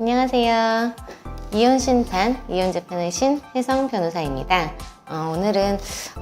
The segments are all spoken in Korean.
안녕하세요. 이혼 신탄, 이혼 재판의 신 혜성 변호사입니다. 어, 오늘은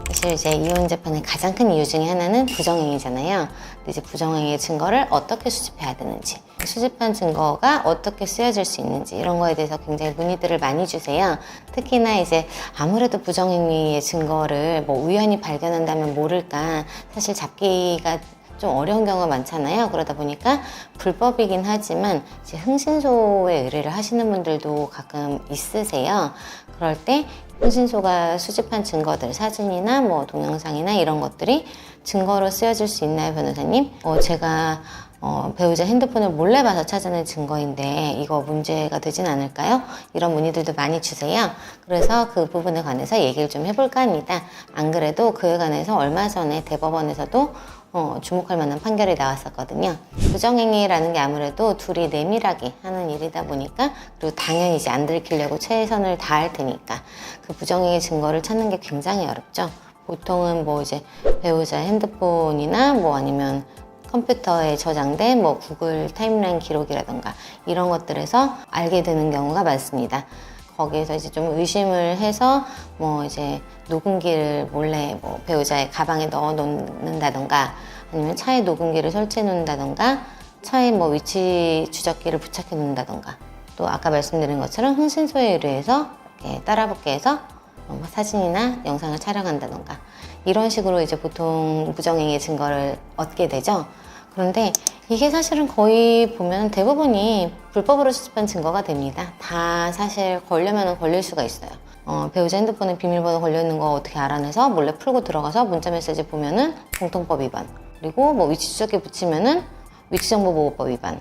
사실 이제 이혼 재판의 가장 큰 이유 중에 하나는 부정행위잖아요. 근데 이제 부정행위의 증거를 어떻게 수집해야 되는지, 수집한 증거가 어떻게 쓰여질 수 있는지 이런 거에 대해서 굉장히 문의들을 많이 주세요. 특히나 이제 아무래도 부정행위의 증거를 뭐 우연히 발견한다면 모를까 사실 잡기가 좀 어려운 경우가 많잖아요. 그러다 보니까 불법이긴 하지만 이제 흥신소에 의뢰를 하시는 분들도 가끔 있으세요. 그럴 때 흥신소가 수집한 증거들, 사진이나 뭐 동영상이나 이런 것들이 증거로 쓰여질 수 있나요, 변호사님? 어, 제가 어, 배우자 핸드폰을 몰래 봐서 찾아낸 증거인데 이거 문제가 되진 않을까요? 이런 문의들도 많이 주세요. 그래서 그 부분에 관해서 얘기를 좀 해볼까 합니다. 안 그래도 그에 관해서 얼마 전에 대법원에서도 어, 주목할 만한 판결이 나왔었거든요. 부정행위라는 게 아무래도 둘이 내밀하게 하는 일이다 보니까 그리고 당연히 이제 안 들키려고 최선을 다할 테니까 그 부정행위 증거를 찾는 게 굉장히 어렵죠. 보통은 뭐 이제 배우자 핸드폰이나 뭐 아니면 컴퓨터에 저장된 뭐 구글 타임라인 기록이라던가 이런 것들에서 알게 되는 경우가 많습니다. 거기에서 이제 좀 의심을 해서 뭐 이제 녹음기를 몰래 뭐 배우자의 가방에 넣어 놓는다던가 아니면 차에 녹음기를 설치해 놓는다던가 차에 뭐 위치 추적기를 부착해 놓는다던가 또 아까 말씀드린 것처럼 흥신소에 의뢰해서 따라붙게 해서 뭐 사진이나 영상을 촬영한다던가 이런 식으로 이제 보통 부정행위 증거를 얻게 되죠. 그런데 이게 사실은 거의 보면 대부분이 불법으로 수집한 증거가 됩니다. 다 사실 걸려면 걸릴 수가 있어요. 어, 배우자 핸드폰에 비밀번호 걸려있는 거 어떻게 알아내서 몰래 풀고 들어가서 문자 메시지 보면은 공통법 위반. 그리고 뭐 위치 추적기 붙이면은 위치정보보호법 위반.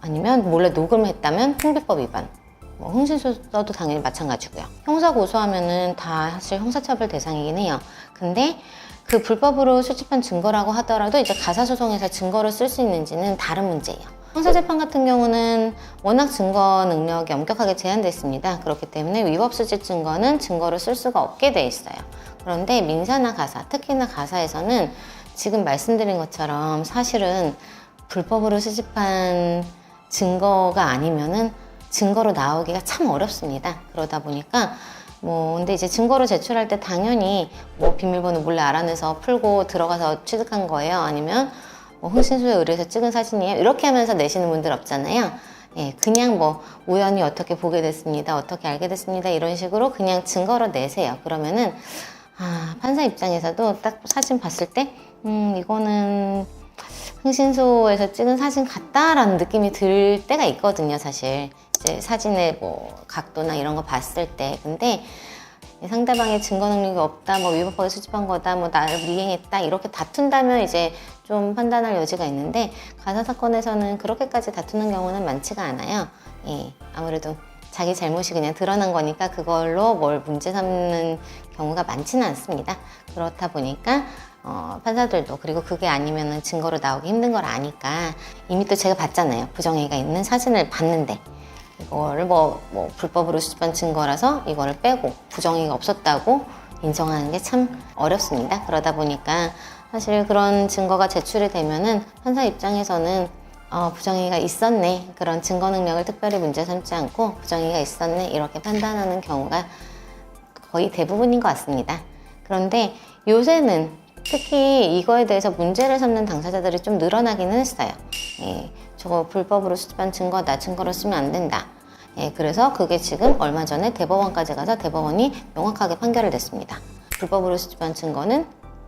아니면 몰래 녹음을 했다면 홍비법 위반. 뭐 흥신소도 당연히 마찬가지고요. 형사 고소하면은 다 사실 형사처벌 대상이긴 해요. 근데 그 불법으로 수집한 증거라고 하더라도 이제 가사소송에서 증거를 쓸수 있는지는 다른 문제예요. 형사재판 같은 경우는 워낙 증거 능력이 엄격하게 제한돼 있습니다. 그렇기 때문에 위법 수집 증거는 증거로 쓸 수가 없게 돼 있어요. 그런데 민사나 가사, 특히나 가사에서는 지금 말씀드린 것처럼 사실은 불법으로 수집한 증거가 아니면은 증거로 나오기가 참 어렵습니다. 그러다 보니까 뭐 근데 이제 증거로 제출할 때 당연히 뭐 비밀번호 몰래 알아내서 풀고 들어가서 취득한 거예요. 아니면 뭐 흥신소에 의뢰해서 찍은 사진이에요. 이렇게 하면서 내시는 분들 없잖아요. 예, 그냥 뭐 우연히 어떻게 보게 됐습니다. 어떻게 알게 됐습니다. 이런 식으로 그냥 증거로 내세요. 그러면은 아, 판사 입장에서도 딱 사진 봤을 때 음, 이거는 흥신소에서 찍은 사진 같다라는 느낌이 들 때가 있거든요, 사실. 이제 사진의 뭐 각도나 이런 거 봤을 때. 근데 상대방의 증거 능력이 없다, 뭐 위법하게 수집한 거다, 뭐 나를 미행했다, 이렇게 다툰다면 이제 좀 판단할 여지가 있는데, 가사 사건에서는 그렇게까지 다투는 경우는 많지가 않아요. 예, 아무래도 자기 잘못이 그냥 드러난 거니까 그걸로 뭘 문제 삼는 경우가 많지는 않습니다. 그렇다 보니까 어, 판사들도 그리고 그게 아니면은 증거로 나오기 힘든 걸 아니까 이미 또 제가 봤잖아요. 부정행위가 있는 사진을 봤는데 이거를 뭐, 뭐 불법으로 수집한 증거라서 이거를 빼고 부정행위가 없었다고 인정하는 게 참 어렵습니다. 그러다 보니까 사실 그런 증거가 제출이 되면은 판사 입장에서는 어, 부정행위가 있었네 그런 증거 능력을 특별히 문제 삼지 않고 부정행위가 있었네 이렇게 판단하는 경우가 거의 대부분인 것 같습니다. 그런데 요새는 특히 이거에 대해서 문제를 삼는 당사자들이 좀 늘어나기는 했어요. 예, 저거 불법으로 수집한 증거다. 증거로 쓰면 안 된다. 예, 그래서 그게 지금 얼마 전에 대법원까지 가서 대법원이 명확하게 판결을 냈습니다. 불법으로 수집한 증거는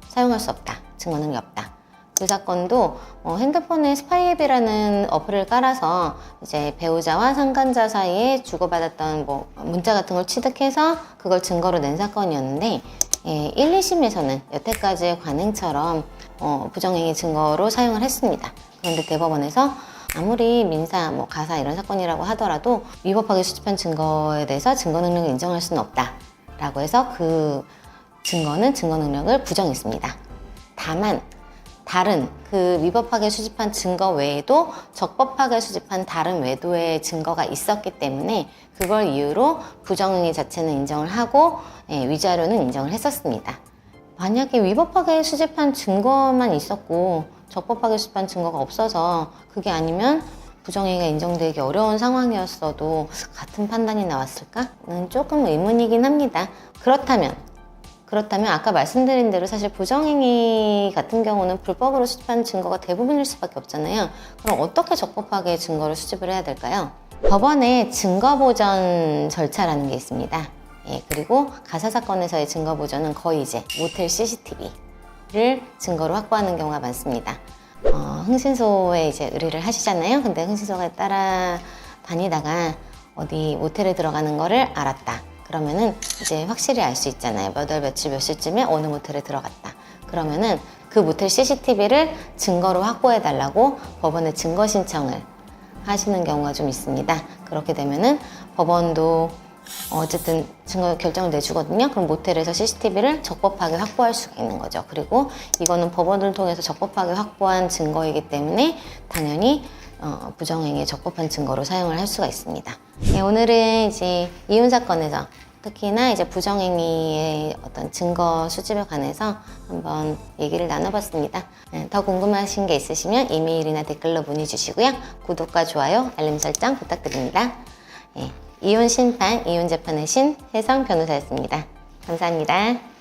사용할 수 없다. 증거 능력이 없다. 그 사건도 어, 핸드폰에 스파이앱이라는 어플을 깔아서 이제 배우자와 상간자 사이에 주고받았던 뭐 문자 같은 걸 취득해서 그걸 증거로 낸 사건이었는데 예, 1, 2심에서는 여태까지의 관행처럼 어, 부정행위 증거로 사용을 했습니다. 그런데 대법원에서 아무리 민사, 뭐 가사 이런 사건이라고 하더라도 위법하게 수집한 증거에 대해서 증거 능력을 인정할 수는 없다라고 해서 그 증거는 증거 능력을 부정했습니다. 다만 다른 그 위법하게 수집한 증거 외에도 적법하게 수집한 다른 외도의 증거가 있었기 때문에 그걸 이유로 부정행위 자체는 인정을 하고 예, 위자료는 인정을 했었습니다. 만약에 위법하게 수집한 증거만 있었고 적법하게 수집한 증거가 없어서 그게 아니면 부정행위가 인정되기 어려운 상황이었어도 같은 판단이 나왔을까는 조금 의문이긴 합니다. 그렇다면 그렇다면 아까 말씀드린 대로 사실 부정행위 같은 경우는 불법으로 수집한 증거가 대부분일 수밖에 없잖아요. 그럼 어떻게 적법하게 증거를 수집을 해야 될까요? 법원에 증거보전 절차라는 게 있습니다. 예, 그리고 가사 사건에서의 증거보전은 거의 이제 모텔 CCTV 를 증거로 확보하는 경우가 많습니다. 어, 흥신소에 이제 의뢰를 하시잖아요. 근데 흥신소가 따라 다니다가 어디 모텔에 들어가는 거를 알았다. 그러면은 이제 확실히 알 수 있잖아요. 몇 월 며칠 몇 시쯤에 어느 모텔에 들어갔다. 그러면은 그 모텔 CCTV를 증거로 확보해 달라고 법원에 증거 신청을 하시는 경우가 좀 있습니다. 그렇게 되면은 법원도 어쨌든 증거 결정을 내주거든요. 그럼 모텔에서 CCTV를 적법하게 확보할 수가 있는 거죠. 그리고 이거는 법원을 통해서 적법하게 확보한 증거이기 때문에 당연히 어, 부정행위에 적법한 증거로 사용을 할 수가 있습니다. 네, 오늘은 이제 이혼 사건에서 특히나 이제 부정행위의 어떤 증거 수집에 관해서 한번 얘기를 나눠봤습니다. 네, 더 궁금하신 게 있으시면 이메일이나 댓글로 문의 주시고요. 구독과 좋아요, 알림 설정 부탁드립니다. 예, 이혼 심판, 이혼 재판의 신 혜성 변호사였습니다. 감사합니다.